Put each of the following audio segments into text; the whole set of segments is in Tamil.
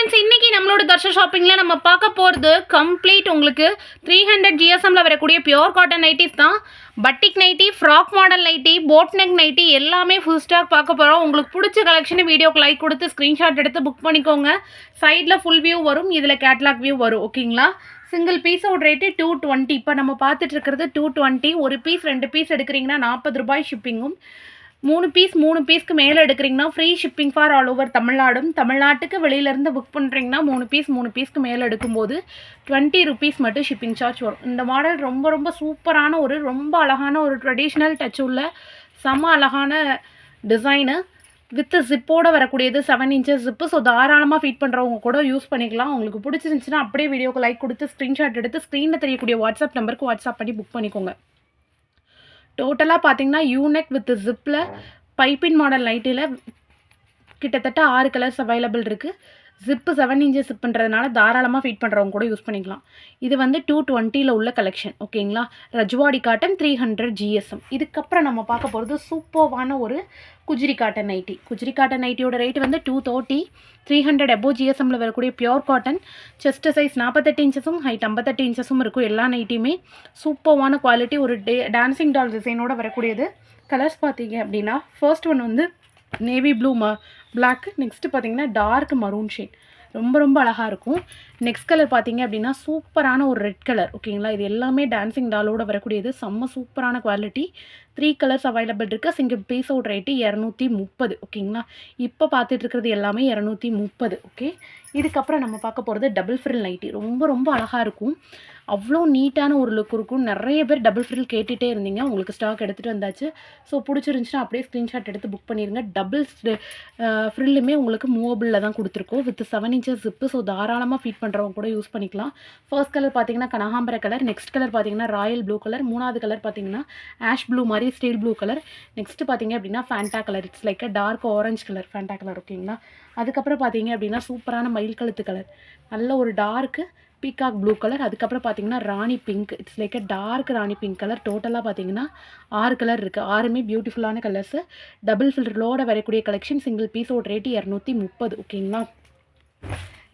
ஃப்ரெண்ட்ஸ் இன்னைக்கு நம்மளோட தர்ஷா ஷாப்பிங்கில் நம்ம பார்க்க போகிறது கம்ப்ளீட் உங்களுக்கு த்ரீ ஹண்ட்ரட் ஜிஎஸ்எம்மில் வரக்கூடிய பியோர் காட்டன் நைட்டிஸ் தான். Batik nighty frock model nighty boat neck nighty எல்லாமே ஃபுல் ஸ்டாக் பார்க்க போகிறோம் உங்களுக்கு பிடிச்ச கலெக்ஷனை வீடியோக்கு லைக் கொடுத்து ஸ்க்ரீன்ஷாட் எடுத்து புக் பண்ணிக்கோங்க. சைடில் ஃபுல் வியூ வரும் இதில் கேட்லாக் வியூ வரும் ஓகேங்களா சிங்கிள் பீஸோட ரேட்டு டூ டுவெண்ட்டி இப்போ நம்ம பார்த்துட்டு இருக்கிறது டூ டுவெண்ட்டி ஒரு பீஸ் ரெண்டு பீஸ் எடுக்கிறீங்கன்னா நாற்பது ரூபாய் ஷிப்பிங்கும் மூணு பீஸ் மூணு பீஸ்க்கு மேலே எடுக்கிறீங்கன்னா free shipping for all over தமிழ்நாடும். தமிழ்நாட்டுக்கு வெளியிலேருந்து புக் பண்ணுறீங்கன்னா மூணு பீஸ் மூணு பீஸ்க்கு மேலே எடுக்கும்போது டுவெண்ட்டி ருபீஸ் மட்டும் ஷிப்பிங் சார்ஜ் வரும். இந்த மாடல் ரொம்ப ரொம்ப சூப்பரான ஒரு ரொம்ப அழகான ஒரு ட்ரெடிஷ்னல் டச் உள்ள செம அழகான டிசைனு வித்து ஜிப்போட வரக்கூடியது செவன் இன்ச்சஸ் ஜிப்பு ஸோ தாராளமாக ஃபீட் பண்ணுறவங்க கூட யூஸ் பண்ணிக்கலாம். உங்களுக்கு பிடிச்சிருந்துச்சுன்னா அப்படியே வீடியோக்கு லைக் கொடுத்து ஸ்க்ரீன்ஷாட் எடுத்து ஸ்க்ரீனில் தெரியக்கூடிய வாட்ஸ்அப் நம்பருக்கு வாட்ஸ்அப் பண்ணி புக் பண்ணிக்கோங்க. டோட்டலாக பார்த்தீங்கன்னா யூனெக் வித் ஜிப்பில் பைப்பின் மாடல் நைட்டியில் கிட்டத்தட்ட ஆறு கலர்ஸ் அவைலபிள் இருக்குது ஜிப்பு செவன் இன்ச்சஸ் ஜிப்புன்றதுனால தாராளமாக ஃபீட் பண்ணுறவங்க கூட யூஸ் பண்ணிக்கலாம். இது வந்து டூ டுவெண்ட்டியில் உள்ள கலெக்ஷன் ஓகேங்களா Rajwadi cotton three hundred G S M இதுக்கப்புறம் நம்ம பார்க்க போகிறது சூப்பர்வான ஒரு Gujiri cotton nighty Gujiri cotton நைட்டியோட rate வந்து டூ தேர்ட்டி த்ரீ ஹண்ட்ரட் எபோ ஜிஎஸ்எம்மில் வரக்கூடிய பியோர் காட்டன் செஸ்ட் சைஸ் நாற்பத்தெட்டு இன்ச்சஸும் ஹைட் ஐம்பத்தெட்டு இன்ச்சஸும் இருக்கும் எல்லா நைட்டியுமே சூப்பர்வான குவாலிட்டி ஒரு டே டான்சிங் டால் டிசைனோட வரக்கூடியது. கலர்ஸ் பார்த்தீங்க அப்படின்னா ஃபர்ஸ்ட் ஒன் வந்து நேவி ப்ளூ ம பிளாக் நெக்ஸ்ட்டு பார்த்தீங்கன்னா டார்க் மரூன் ஷேட் ரொம்ப ரொம்ப அழகாக இருக்கும். நெக்ஸ்ட் கலர் பார்த்தீங்க அப்படின்னா சூப்பரான ஒரு ரெட் கலர் ஓகேங்களா இது எல்லாமே டான்சிங் டாலோட வரக்கூடியது. செம்ம சூப்பரான குவாலிட்டி த்ரீ கலர்ஸ் அவைலபிள் இருக்குது சிங்கிள் பீஸோட ரேட்டு இரநூத்தி முப்பது ஓகேங்களா இப்போ பார்த்துட்டு இருக்கிறது எல்லாமே இரநூத்தி முப்பது ஓகே இதுக்கப்புறம் நம்ம பார்க்க போகிறது டபுள் ஃப்ரில் நைட்டி ரொம்ப ரொம்ப அழகாக இருக்கும். அவ்வளோ நீட்டான ஒரு லுக் இருக்கும். நிறைய பேர் டபுள் ஃப்ரில் கேட்டுகிட்டே இருந்தீங்க. உங்களுக்கு ஸ்டாக் எடுத்துகிட்டு வந்தாச்சு. ஸோ பிடிச்சிருந்துச்சுன்னா அப்படியே ஸ்க்ரீன்ஷாட் எடுத்து புக் பண்ணிடுங்க டபுள் ஃப்ரில்லுமே உங்களுக்கு மூவபிளில் தான் கொடுத்துருக்கோம். With seven inches zip so தாராளமாக ஃபீட் பண்ணுறவங்க கூட யூஸ் பண்ணிக்கலாம். ஃபர்ஸ்ட் கலர் பார்த்தீங்கன்னா கனகாம்பர கலர் நெக்ஸ்ட் கலர் பார்த்தீங்கன்னா ராயல் ப்ளூ கலர் மூணாவது கலர் பார்த்தீங்கன்னா ஆஷ் ப்ளூ மாதிரி ஸ்டீல் ப்ளூ கலர் நெக்ஸ்ட் பார்த்தீங்க அப்படின்னா Fanta colour it's like dark orange colour Fanta colour ஓகேங்களா அதுக்கப்புறம் பார்த்தீங்க அப்படின்னா சூப்பரான மயில் கழுத்து கலர் நல்ல ஒரு டார்க்கு பீகாக் ப்ளூ கலர் அதுக்கப்புறம் பார்த்தீங்கன்னா ராணி pink it's like a dark Rani pink colour டோட்டலாக பார்த்தீங்கன்னா ஆறு கலர் இருக்குது ஆறுமே பியூட்டிஃபுல்லான கலர்ஸு டபுள் ஃபில்டரோட வரக்கூடிய கலெக்ஷன் சிங்கிள் பீஸோட ரேட்டு இரநூத்தி முப்பது. ஓகேங்களா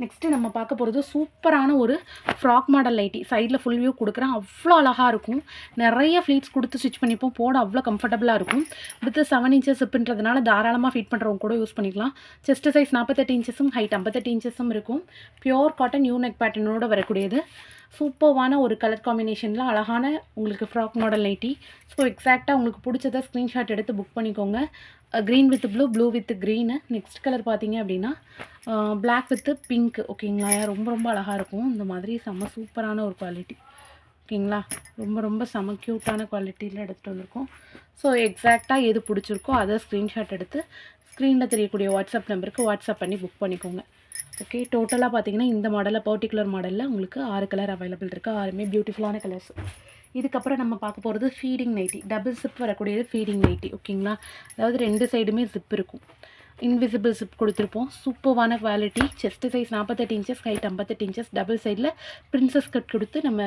நெக்ஸ்ட்டு நம்ம பார்க்க போகிறது சூப்பரான ஒரு ஃப்ராக் மாடல் லைட்டி சைடில் ஃபுல் வியூ கொடுக்குறேன். அவ்வளோ அழகாக இருக்கும். நிறைய ஃப்ளீட்ஸ் கொடுத்து ஸ்டிச் பண்ணிப்போம். போட அவ்வளோ கம்ஃபர்டபுளாக இருக்கும். வித் செவன் இன்ச்சஸ் ஹிப்புன்றதுனால தாராளமாக ஃபீட் பண்ணுறவங்க கூட யூஸ் பண்ணிக்கலாம். செஸ்ட் சைஸ் நாற்பத்தெட்டு இன்ச்சஸும் ஹைட் ஐம்பத்தெட்டு இன்ச்சஸும் இருக்கும். பியோர் காட்டன் யூனெக் பேட்டர்னோட வரக்கூடியது. சூப்பர்வான ஒரு கலர் காம்பினேஷனில் அழகான உங்களுக்கு ஃப்ராக் மாடல் நைட்டி ஸோ எக்ஸாக்டாக உங்களுக்கு பிடிச்சதை ஸ்க்ரீன்ஷாட் எடுத்து புக் பண்ணிக்கோங்க. Green with blue blue with green next colour பார்த்தீங்க அப்படின்னா பிளாக் வித்து பிங்க் ஓகேங்களா ரொம்ப ரொம்ப அழகாக இருக்கும். இந்த மாதிரி செம்ம சூப்பரான ஒரு குவாலிட்டி ஓகேங்களா ரொம்ப ரொம்ப செம க்யூட்டான குவாலிட்டியில் எடுத்துகிட்டு வந்திருக்கோம். ஸோ எக்ஸாக்டாக எது பிடிச்சிருக்கோ அதை ஸ்க்ரீன்ஷாட் எடுத்து ஸ்க்ரீனில் தெரியக்கூடிய வாட்ஸ்அப் நம்பருக்கு வாட்ஸ்அப் பண்ணி புக் பண்ணிக்கோங்க. ஓகே டோட்டலாக பார்த்தீங்கன்னா இந்த மாடலில் பர்டிகுலர் மாடலில் உங்களுக்கு ஆறு கலர் அவைலபிள் இருக்குது ஆறுமே பியூட்டிஃபுல்லான கலர்ஸ் இதுக்கப்புறம் நம்ம பார்க்க போகிறது ஃபீடிங் நைட்டி டபுள் ஜிப் வரக்கூடியது ஃபீடிங் நைட்டி ஓகேங்களா அதாவது ரெண்டு சைடுமே ஜிப் இருக்கும். இன்விசிபிள் ஜிப் கொடுத்துருப்போம். சூப்பர்வான குவாலிட்டி செஸ்ட் சைஸ் நாற்பத்தெட்டு இன்ச்சஸ் ஹைட் ஐம்பத்தெட்டு இன்ச்சஸ் டபுள் சைடில் பிரின்சஸ் கட் கொடுத்து நம்ம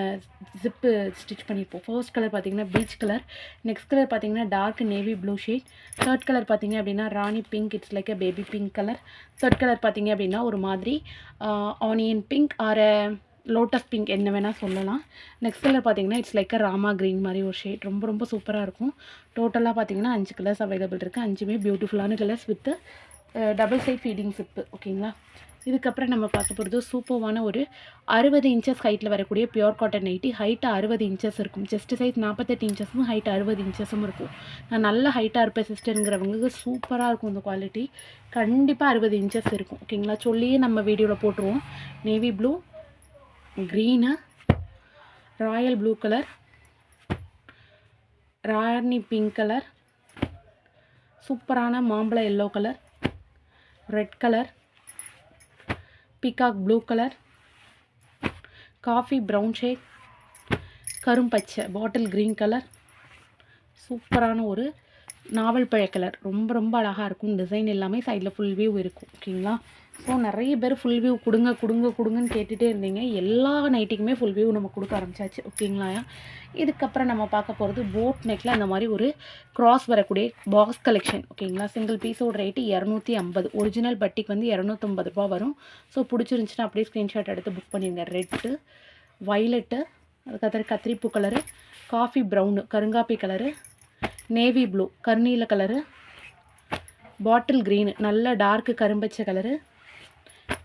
ஜிப்பு ஸ்டிச் பண்ணியிருப்போம். ஃபர்ஸ்ட் கலர் பார்த்தீங்கன்னா பீச் கலர் நெக்ஸ்ட் கலர் பார்த்திங்கன்னா dark navy blue shade third colour பார்த்திங்க அப்படின்னா rani pink it's like a baby pink colour third colour பார்த்திங்க அப்படின்னா ஒரு மாதிரி onion pink or lotus pink என்ன வேணால் சொல்லலாம். நெக்ஸ்ட் கலர் பார்த்தீங்கன்னா இட்ஸ் லைக் ராமா க்ரீன் மாதிரி ஒரு ஷேட் ரொம்ப ரொம்ப சூப்பராக இருக்கும். டோட்டலாக பார்த்தீங்கன்னா அஞ்சு கலர்ஸ் அவைலபிள் இருக்குது அஞ்சுமே பியூட்டிஃபுல்லான colours with double side feeding zip ஓகேங்களா இதுக்கப்புறம் நம்ம பார்க்க போகிறது சூப்பர்வான ஒரு அறுபது இன்ச்சஸ் ஹைட்டில் வரக்கூடிய பியோர் காட்டன் நைட்டி ஹைட்டு அறுபது இன்ச்சஸ் இருக்கும். செஸ்ட் சைஸ் நாற்பத்தெட்டு இன்ச்சஸும் ஹைட் அறுபது இன்ச்சஸும் இருக்கும். நான் நல்ல ஹைட்டாக இருப்பேன் சிஸ்டருங்கிறவங்களுக்கு சூப்பராக இருக்கும் இந்த குவாலிட்டி கண்டிப்பாக அறுபது இன்ச்சஸ் இருக்கும் ஓகேங்களா சொல்லியே நம்ம வீடியோவில் போட்டுருவோம். Navy blue green royal blue colour rani pink colour சூப்பரான மாம்பழ yellow colour red colour peacock blue colour coffee brown shade கரும்பச்சை bottle green colour சூப்பரான ஒரு நாவல் பழ கலர் ரொம்ப ரொம்ப அழகாக இருக்கும். டிசைன் எல்லாமே சைடில் ஃபுல் வியூ இருக்கும். ஓகேங்களா ஸோ நிறைய பேர் ஃபுல் வியூ கொடுங்க கொடுங்க கொடுங்கன்னு கேட்டுகிட்டே இருந்தீங்க. எல்லா நைட்டுக்குமே ஃபுல் வியூ நம்ம கொடுக்க ஆரம்பிச்சாச்சு. ஓகேங்களா இதுக்கப்புறம் நம்ம பார்க்க போகிறது போட் நெக்கில் அந்த மாதிரி ஒரு க்ராஸ் வரக்கூடிய பாக்ஸ் கலெக்ஷன் ஓகேங்களா சிங்கிள் பீஸோட ரேட்டு இரநூத்தி ஐம்பது. ஒரிஜினல் பட்டிக்கு வந்து இரநூத்தம்பது ரூபா வரும். ஸோ பிடிச்சிருந்துச்சின்னா அப்படியே ஸ்க்ரீன்ஷாட் எடுத்து புக் பண்ணிடுங்க ரெட்டு வைலட்டு அதுக்கப்புறம் கத்திரிப்பூ கலரு காஃபி ப்ரௌனு கருங்காப்பி கலரு நேவி ப்ளூ கருநீல கலரு பாட்டில் க்ரீனு நல்ல டார்க்கு கரும்பச்சை கலரு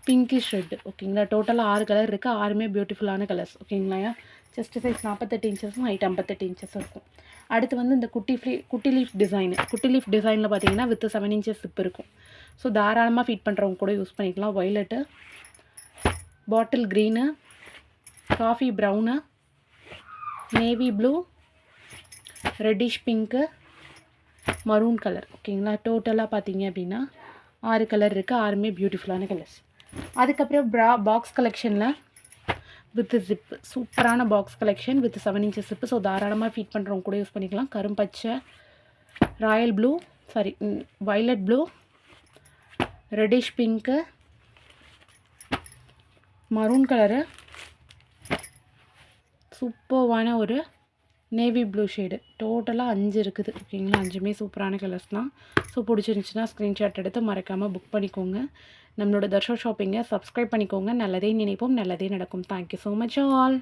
பிங்கிஷ் ரெட் ஓகேங்களா டோட்டலாக ஆறு கலர் இருக்குது ஆறுமே பியூட்டிஃபுல்லான கலர்ஸ் ஓகேங்களா செஸ்ட் சைஸ் நாற்பத்தெட்டு இன்ச்சஸும் ஹைட் ஐம்பத்தெட்டு இன்ச்சஸும் இருக்கும். அடுத்து வந்து இந்த குட்டி ஃப்ளீ குட்டி லீஃப் டிசைனு குட்டி லீஃப் டிசைனில் பார்த்தீங்கன்னா வித் செவன் இன்ச்சஸ் சிப் இருக்கும். ஸோ தாராளமாக ஃபிட் பண்ணுறவங்க கூட யூஸ் பண்ணிக்கலாம். Violet bottle green coffee brown navy blue reddish pink maroon colour ஓகேங்களா டோட்டலாக பார்த்தீங்க அப்படின்னா ஆறு கலர் இருக்குது ஆறுமே பியூட்டிஃபுல்லான கலர்ஸ் அதுக்கப்புறம் ப்ரா பாக்ஸ் கலெக்ஷனில் வித் ஜிப்பு சூப்பரான box collection with seven inches zip so தாராளமாக ஃபீட் பண்ணுறவங்க கூட யூஸ் பண்ணிக்கலாம். கரும்பச்சை royal blue sorry violet blue reddish pink maroon colour சூப்பர்வான ஒரு நேவி ப்ளூ ஷேடு டோட்டலாக அஞ்சு இருக்குது. ஓகேங்களா அஞ்சுமே சூப்பரான கலர்ஸ் தான். ஸோ பிடிச்சிருந்துச்சுன்னா ஸ்க்ரீன்ஷாட் எடுத்து மறக்காமல் புக் பண்ணிக்கோங்க. நம்மளோட தர்ஷோ ஷாப்பிங்கை சப்ஸ்கிரைப் பண்ணிக்கோங்க. நல்லதே நினைப்போம். நல்லதே நடக்கும். Thank you so much all